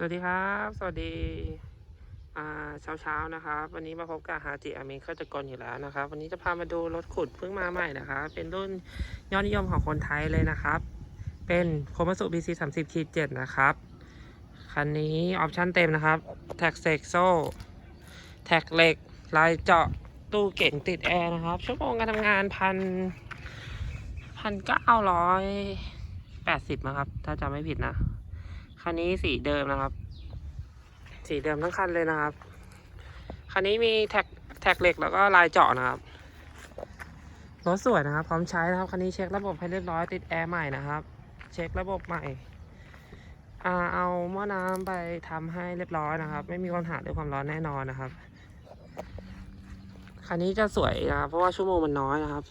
สวัสดีครับ สวัสดีเช้าเช้านะครับ วันนี้มาพบกับฮาจิอามิเข้าจกรอยู่แล้วนะครับ วันนี้จะพามาดูรถขุดเพิ่งมาใหม่นะครับ เป็นรุ่นยอดนิยมของคนไทยเลยนะครับ เป็นโคมัสุ BC 3 0ขีด7นะครับ คันนี้ออปชั่นเต็มนะครับ แท็กเซกโซ แท็กเหล็ก ลายเจาะ ตู้เก่งติดแอร์นะครับ ชั่วโมงการทำงานพันพันเก้าร้อยแปดสิบนะครับ ถ้าจำไม่ผิดนะ คันนี้สีเดิมนะครับ สีเดิมทั้งคันเลยนะครับ คันนี้มีแท็กแท็กเหล็กแล้วก็ลายเจาะนะครับ รถสวยนะครับ พร้อมใช้นะครับ คันนี้เช็คระบบให้เรียบร้อยติดแอร์ใหม่นะครับ เช็คระบบใหม่อ่าเอาหม้อน้ำไปทำให้เรียบร้อยนะครับ ไม่มีปัญหาเรื่องความร้อนแน่นอนนะครับ คันนี้จะสวยนะครับเพราะว่าชั่วโมงมันน้อยนะครับ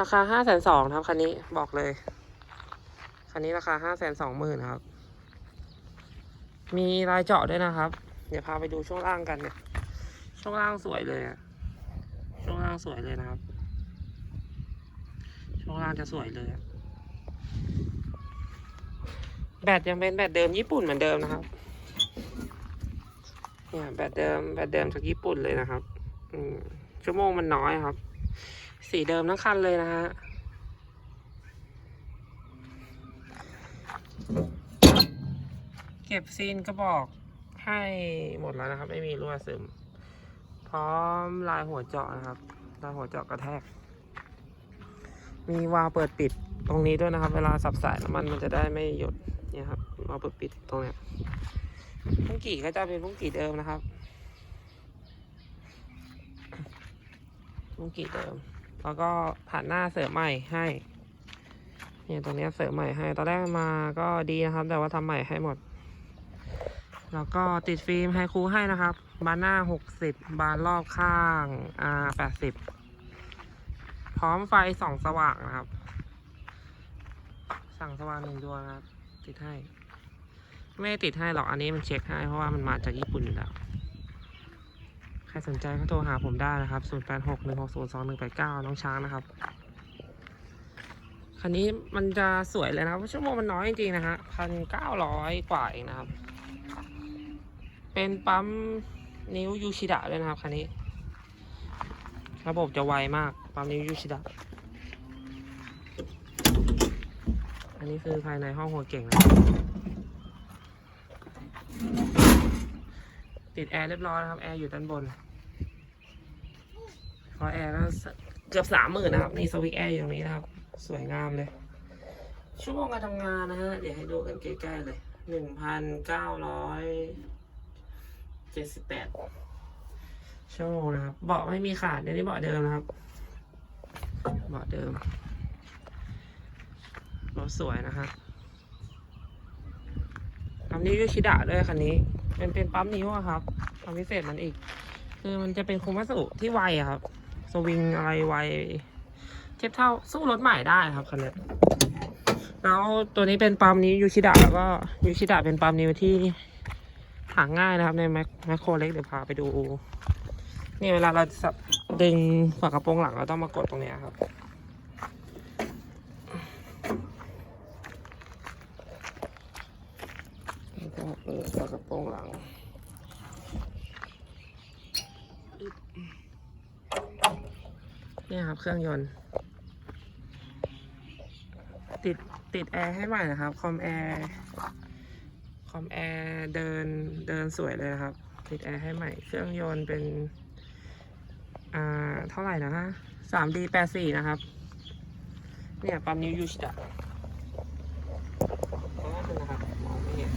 ราคาห้าแสนสองครับคันนี้บอกเลย คันนี้ราคาห้าแสนสองหมื่นครับ มีลายเจาะด้วยนะครับ เดี๋ยวพาไปดูช่วงล่างกันเนี่ย ช่วงล่างสวยเลยอะช่วงล่างสวยเลยนะครับ ช่วงล่างจะสวยเลย แบตยังเป็นแบตเดิมญี่ปุ่นเหมือนเดิมนะครับ เนี่ยแบตเดิมแบตเดิมจากญี่ปุ่นเลยนะครับ อืมชั่วโมงมันน้อยครับ สีเดิมทั้งคันเลยนะฮะ เก็บซีนกระบอกให้หมดแล้วนะครับ ไม่มีรั่วซึม พร้อมลายหัวเจาะนะครับ ลายหัวเจาะกระแทก มีวาล์วเปิดปิดตรงนี้ด้วยนะครับ เวลาสับสายน้ำมันมันจะได้ไม่หยดเนี่ยครับวาล์วเปิดปิดตรงเนี้ยพุ้งกี่ก็จะเป็นพุ้งกี่เดิมนะครับพุ้งกี่เดิม แล้วก็ผ่านหน้าเสริมใหม่ให้เนี่ยตรงเนี้ยเสริมใหม่ให้ ตอนแรกมาก็ดีนะครับ แต่ว่าทำใหม่ให้หมด แล้วก็ติดฟิล์มไฮคูให้นะครับ บานหน้า 60 บานรอบข้างอ่า80 พร้อมไฟสองสว่างนะครับ สั่งสว่างหนึ่งดวงครับ ติดให้ ไม่ติดให้หรอกอันนี้มันเช็คให้เพราะว่ามันมาจากญี่ปุ่นอยู่แล้ว ใครสนใจก็โทรหาผมได้นะครับ 0861602189 น้องช้างนะครับคันนี้มันจะสวยเลยนะครับเพราะชั่วโมงมันน้อยจริงๆนะฮะพันเก้าร้อยกว่าเองนะครับ เป็นปั๊มนิ้วยูชิดะด้วยนะครับคันนี้ ระบบจะไวมาก ปั๊มนิ้วยูชิดะ อันนี้คือภายในห้องหัวเก่งนะติดแอร์เรียบร้อยนะครับ แอร์อยู่ด้านบนพราะแอร์ก็เกือบสามหมื่นนะครับ นี่สวิตแอร์อยู่ตรงนี้นะครับ สวยงามเลย ชั่วโมงการทำงานนะฮะ เดี๋ยวให้ดูกันใกล้ๆเลยหนึ่งพันเก้าร้อย เจ็ดสิบแปดชั่วโมงนะครับ เบาะไม่มีขาดเดี๋ยวนี้เบาะเดิมนะครับ เบาะเดิมรถสวยนะฮะปั๊มนิ้ยูชิดะด้วยคันนี้ เป็นเป็นปั๊มนิ้วอะครับความพิเศษมันอีก คือมันจะเป็นครงวัสดุที่ไวครับ สวิงอะไรไว เทียบเท่าสู้รถใหม่ได้ครับคันนี้แล้วตัวนี้เป็นปั๊มนิ้วยูชิดะแล้วก็ยูชิดะเป็นปั๊มนิ้วที่ หาง่ายนะครับในแมคแมคโครเล็กเดี๋ยวพาไปดู นี่เวลาเราสับดึงฝากระโปรงหลังเราต้องมากดตรงนี้ครับ แล้วก็เปิดฝากระโปรงหลังนี่ครับเครื่องยนต์ ติดติดแอร์ให้ใหม่นะครับ คอมแอร์ อมแอร์เดินเดินสวยเลยนะครับ ติดแอร์ให้ใหม่ เครื่องยนต์เป็น อ่า เท่าไหร่นะฮะสามดีแปดสี่นะครับ เนี่ยปั๊มนิ้วยูชิดะนะครับมองไม่เห็น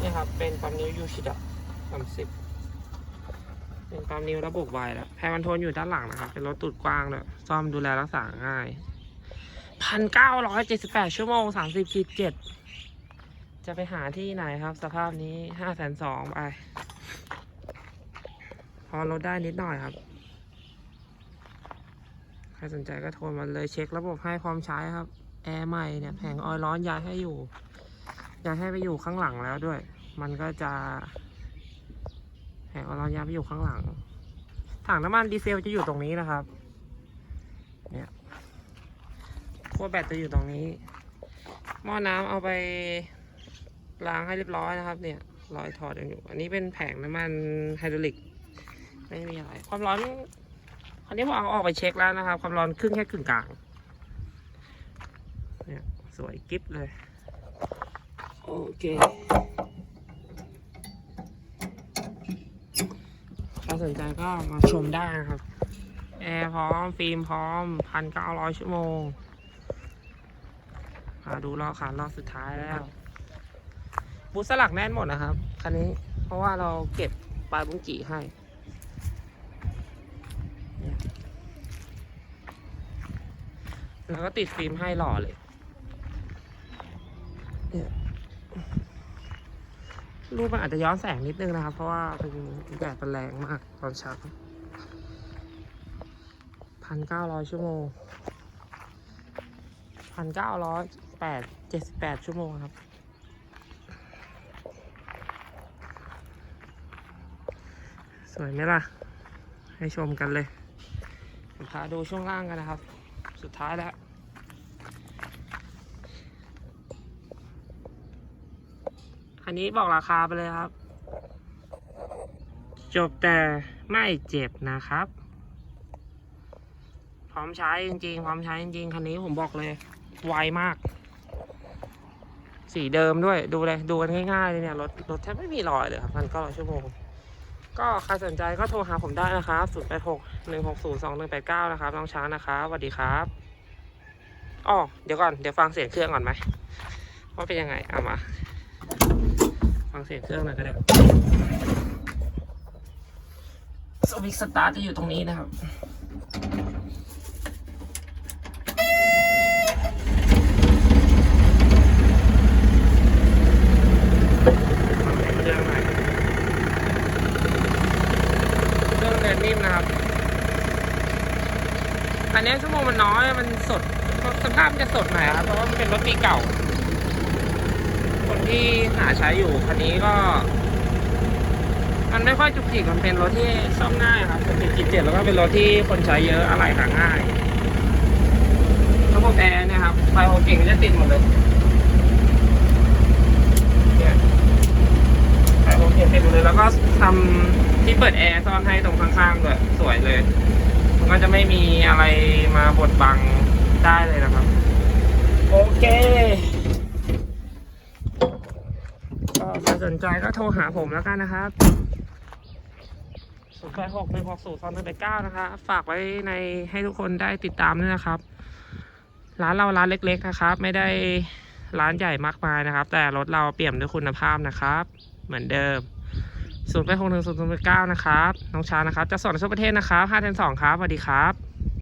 นี่ครับ เป็นปั๊มนิ้วยูชิดะสามสิบเป็นปั๊มนิ้วระบบไวแล้วแพรมันโทนอยู่ด้านหลังนะครับ เป็นรถตูดกว้างเลยซ่อมดูแลรักษาง่ายพันเก้าร้อยเจ็ดสิบแปดชั่วโมงสามสิบขีดเจ็ด จะไปหาที่ไหนครับ สภาพนี้ห้าแสนสองไป พอลดได้นิดหน่อยครับ ใครสนใจก็โทรมาเลยเช็คระบบให้พร้อมใช้ครับ แอร์ใหม่เนี่ยแผงออยล์ร้อนย้ายให้อยู่ย้ายให้ไปอยู่ข้างหลังแล้วด้วย มันก็จะ แผงออยล์ร้อนย้ายไปอยู่ข้างหลัง ถังน้ำมันดีเซลจะอยู่ตรงนี้นะครับ เนี่ยขั้วแบตจะอยู่ตรงนี้หม้อน้ำเอาไป ล้างให้เรียบร้อยนะครับเนี่ยรอยถอดยังอยู่ อันนี้เป็นแผงน้ำมันไฮดรอลิก ไม่มีอะไร ความร้อน อันนี้ผมเอาออกไปเช็คแล้วนะครับ ความร้อนครึ่งแค่ครึ่งกลาง เนี่ยสวยกิ๊บเลย โอเคถ้าสนใจก็มาชมได้นะครับ แอร์พร้อม ฟิล์มพร้อมพันเก้าร้อยชั่วโมงมาดูรอบขารอบสุดท้ายแล้ว บูสลักแน่นหมดนะครับ คันนี้เพราะว่าเราเก็บปลายบุ้งจีให้แล้วก็ติดฟิล์มให้หล่อเลย รูปมันอาจจะย้อนแสงนิดนึงนะครับ เพราะว่าเป็นแดดมันแรงมากตอนเช้าพันเก้าร้อยชั่วโมงพันเก้าร้อยแปดเจ็ดสิบแปดชั่วโมงครับ สวยไหมล่ะ ให้ชมกันเลยผมพาดูช่วงล่างกันนะครับ สุดท้ายแล้ว อันนี้บอกราคาไปเลยครับ จบแต่ไม่เจ็บนะครับ พร้อมใช้จริงๆ พร้อมใช้จริงๆ คันนี้ผมบอกเลย ไวมาก สีเดิมด้วย ดูเลย ดูกันง่ายๆเลยเนี่ย รถ รถแทบไม่มีรอยเลยครับพันเก้าร้อยชั่วโมง ก็ใครสนใจก็โทรหาผมได้นะครับ0 8 6 1 6 0 2 1 8 9 นะครับ น้องช้างนะครับสวัสดีครับอ๋อเดี๋ยวก่อน เดี๋ยวฟังเสียงเครื่องก่อนไหมว่าเป็นยังไง เอามา ฟังเสียงเครื่องหน่อยก็ได้สวิตสตาร์ทจะอยู่ตรงนี้นะครับ ฟังเสียงเครื่องหน่อย เครื่องเดินนิ่มนะครับ อันนี้ชั่วโมงมันน้อย มันสดสภาพมันจะสดหน่อยครับ เพราะว่ามันเป็นรถปีเก่า คนที่หาใช้อยู่คันนี้ก็ มันไม่ค่อยจุกจิก มันเป็นรถที่ซ่อมง่ายครับเป็นปีเจ็ดแล้วก็เป็นรถที่คนใช้เยอะอะไหล่หาง่าย ระบบแอร์นี่ยครับ ไฟโอเก่งจะติดหมดเลยไฟโอเก่งติดหมดเลย แล้วก็ทำที่เปิดแอร์ซ่อนให้ตรงข้างๆด้วยสวยเลย ก็จะไม่มีอะไรมาบดบังได้เลยนะครับ โอเคก็ใครสนใจก็โทรหาผมแล้วกันนะครับ0 8 6 1 6 0 2 1 8 9นะครับฝากไว้ในให้ทุกคนได้ติดตามด้วยนะครับ ร้านเราร้านเล็ก ๆ นะครับ ไม่ได้ร้านใหญ่มากมายนะครับ แต่รถเราเปี่ยมด้วยคุณภาพนะครับ เหมือนเดิม ศูนย์แปดหกหนึ่งศูนย์ศูนย์เก้านะครับ น้องช้านะครับ จะสอนทั่วประเทศนะครับห้าแทนสองครับสวัสดีครับ